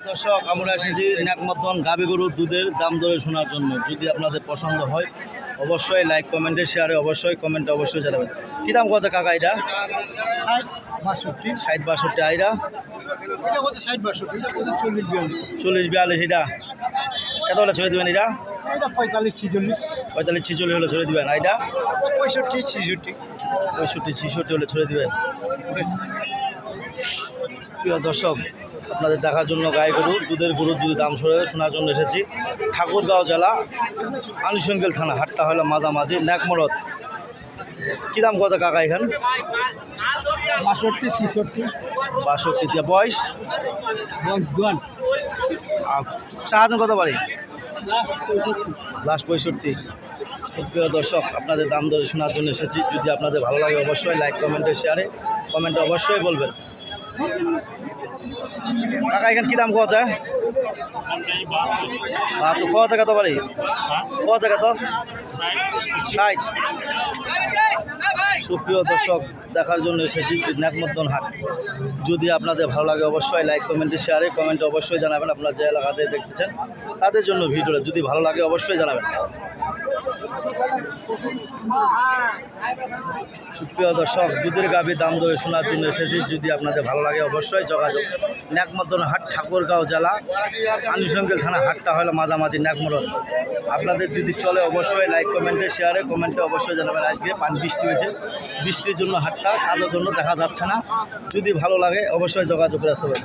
দর্শক আমরা এসেছি ন্যাকমতন গাবি গরুর দুধের দাম দরে শোনার জন্য। যদি আপনাদের পছন্দ হয় অবশ্যই লাইক কমেন্টে শেয়ারে অবশ্যই কমেন্টে অবশ্যই জানাবেন। কী দাম কত কাকা এটা? ষাট বাষট্টি। আইরা চল্লিশ বিয়াল্লিশ। এটা? কত হলে ছেড়ে দেবেন এটা? পঁয়তাল্লিশ ছিচল্লিশ। পঁয়তাল্লিশ ছিচল্লিশ হলে ছেড়ে দেবেন এটা? পঁয়ষট্টি ছেষট্টি। পঁয়ষট্টি ছিষট্টি হলে ছেড়ে দেবেন। প্রিয় দর্শক আপনাদের দেখার জন্য গায়ে গরু দুধের গরুর যদি দাম সরে শোনার জন্য এসেছি। ঠাকুরগাঁও জেলা আনুষঙ্গেল থানা হাটটা হলো মাঝামাঝি ন্যাকমরদ। কী দাম কত কাকা এখান? বাষট্টি ছেষট্টি বাষট্টি দিয়ে বয়স? চাহাজন কত বাড়ি? লাস্ট পঁয়ষট্টি। প্রিয় দর্শক আপনাদের দাম দরে শোনার জন্য এসেছি। যদি আপনাদের ভালো লাগে অবশ্যই লাইক কমেন্টে শেয়ারে কমেন্টে অবশ্যই বলবেন। কাকা, এখানে কী দাম কোয়া যায়? তো ক জায়গা তো বাড়ি? ক জায়গা তো? ষাট। সুপ্রিয় দর্শক, দেখার জন্য এসেছি ন্যাকমদ্দন হাট। যদি আপনাদের ভালো লাগে অবশ্যই লাইক কমেন্টে শেয়ারে কমেন্টে অবশ্যই জানাবেন। আপনারা যে এলাকাতে দেখতেছেন, তাদের জন্য ভিডিওটা যদি ভালো লাগে অবশ্যই জানাবেন। সুপ্রিয় দর্শক, দুধের গাভী দাম দরে শোনার জন্য এসেছি যদি আপনাদের ভালো লাগে অবশ্যই যোগাযোগ। ন্যাকমদ্দন হাট, ঠাকুরগাঁও জেলা, আনুষঙ্গিক থানা হাটটা হলো মাঝামাঝি ন্যাকমরন আপনাদের যদি চলে অবশ্যই লাইক কমেন্টে শেয়ারে কমেন্টে অবশ্যই জানাবেন আজকে পানি বৃষ্টি হয়েছে। বৃষ্টির জন্য হাটটা কাজের জন্য দেখা যাচ্ছে না। যদি ভালো লাগে অবশ্যই যোগাযোগ করে আসতে পারেন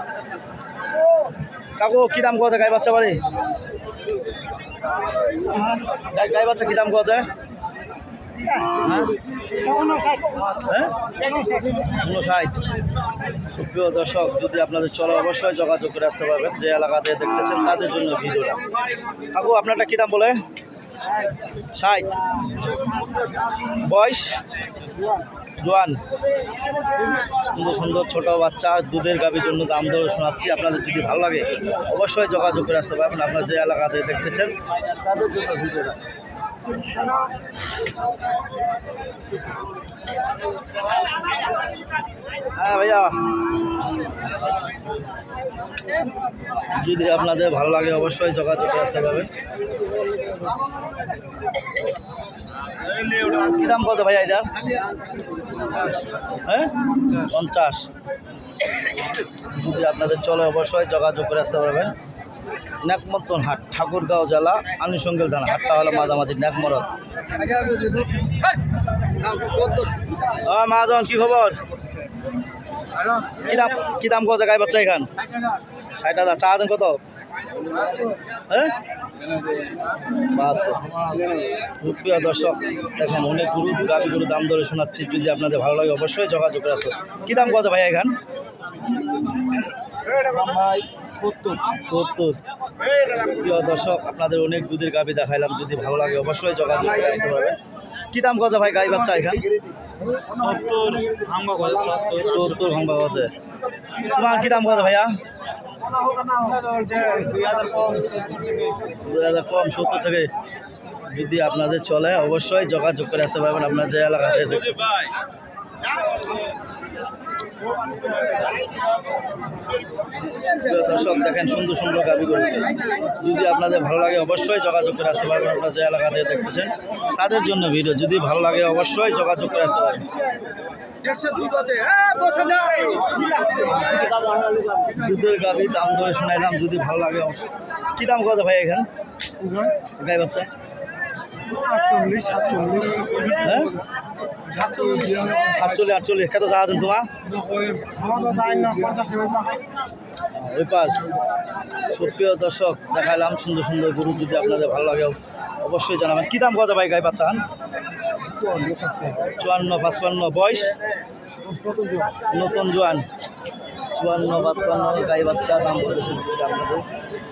কাকু, কী দাম কথা গাই বাচ্চা বাড়ি? গাই- বাচ্চা কী দাম কথা হ্যাঁ উনষাট। সুপ্রিয় দর্শক, যদি আপনাদের চলে অবশ্যই যোগাযোগ করে আসতে পারবেন যে এলাকাতে দেখতেছেন, তাদের জন্য ভিডিওটা। কাকু আপনারটা কী দাম বলে? ষাট। বয়স? জোয়ান। সুন্দর সুন্দর ছোট বাচ্চা, দুধের গাভীর জন্য দাম দর শোনাচ্ছি। আপনাদের যদি ভালো লাগে, অবশ্যই যোগাযোগ করে আসতে পারবেন। আপনার যে এলাকাতে দেখতেছেন, তাদের জন্য ভিডিওটা। হ্যাঁ ভাইয়া। যদি আপনাদের ভালো লাগে, অবশ্যই যোগাযোগ আসতে পারবেন কি দাম কত ভাইয়া এটা? হ্যাঁ? পঞ্চাশ। যদি আপনাদের চলে, অবশ্যই যোগাযোগ করে আসতে পারবেন ন্যাকমত্তন হাট ঠাকুরগাঁও জেলা আনুষঙ্গিল থানা হাটটা হলো মাঝামাঝি ন্যাকমরদ। হ্যাঁ মাজন কি খবর? কি দাম কি দাম কত গাই বাচ্চা এখান? ষাট হাজার চা আছেন কত? হ্যাঁ? প্রিয় দর্শক দেখেন অনেক গুরু গাভি গুরু দাম ধরে শোনাচ্ছি। যদি আপনাদের ভালো লাগে অবশ্যই যোগাযোগ করে আসো কী দাম কত ভাই এখান? সত্তর। সত্তর। প্রিয় দর্শক আপনাদের অনেক দুধের গাভি দেখাইলাম যদি ভালো লাগে অবশ্যই যোগাযোগ করে আসতে পারবেন। কি দাম কত ভাই গাই বাচ্চা এখান? সত্তর আছে তোমার কী দাম কত ভাইয়া? দুই হাজার কম সত্তর থেকে। যদি আপনাদের চলে অবশ্যই যোগাযোগ করে আসতে পারবেন আপনার যে এলাকাতে প্রিয় দর্শক দেখেন সুন্দর সুন্দর গাবি গরু যদি আপনাদের ভালো লাগে অবশ্যই যোগাযোগ করে আসতে পারবেন আপনার যে এলাকাতে দেখতেছেন। তাদের জন্য ভিডিও যদি ভালো লাগে অবশ্যই যোগাযোগ করে আসতে পারবেন। দুধের গাভি দাম ধরে শোনাইলাম যদি ভালো লাগে অবশ্যই। কী দাম কত ভাই এখানে? গাই বাচ্চা আটচল্লিশ সাতচল্লিশ হ্যাঁ? আটচল্লিশ। কত আছেন তোমার? ওই সুপ্রিয় দর্শক দেখাইলাম সুন্দর সুন্দর গরু যদি আপনাদের ভালো লাগে অবশ্যই জানাবেন। কী দাম কত ভাই গাই বাচ্চা হন? চুয়ান্ন পাঁচপান্ন। বয়স? নতুন জোয়ান। চুয়ান্ন পাঁচপান্ন, গাই বাচ্চা দাম বলতেছেন আপনাদের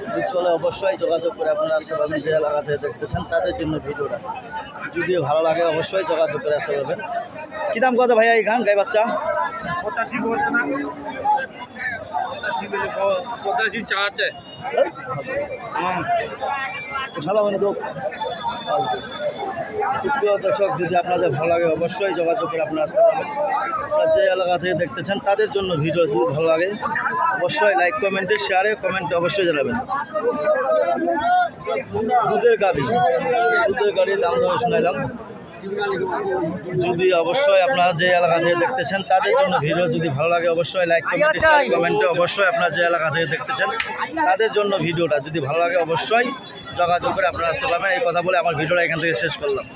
যদি চলে অবশ্যই যোগাযোগ করে আপনারা আসতে পারবেন, যে এলাকাতে দেখতেছেন, তাদের জন্য ভিডিওটা। যদি ভালো লাগে, অবশ্যই যোগাযোগ করে আসতে পারবেন। কী দাম কথা ভাইয়া এই গান, গাই বাচ্চা? পঁচাশি বলছে না? পঁচাশি পঁচাশি চা আছে ভালো মানে তো প্রিয় দর্শক যদি আপনাদের ভালো লাগে অবশ্যই যোগাযোগ করে আপনারা আসতে আপনারা যে এলাকা থেকে দেখতেছেন তাদের জন্য ভিডিও যদি ভালো লাগে অবশ্যই লাইক কমেন্টে শেয়ারে কমেন্টে অবশ্যই জানাবেন। দুধের গাড়ি। দুধের গাড়ির দাম ধরে শুনাইলাম। যদি অবশ্যই আপনারা যে এলাকা থেকে দেখতেছেন, তাদের জন্য ভিডিও যদি ভালো লাগে, অবশ্যই লাইক কমেন্টে কমেন্টে অবশ্যই আপনারা যে এলাকা থেকে দেখতেছেন, তাদের জন্য ভিডিওটা যদি ভালো লাগে, অবশ্যই যোগাযোগ করে আপনারা আসতে পারবেন। এই কথা বলে আমার ভিডিওটা এখান থেকে শেষ করলাম।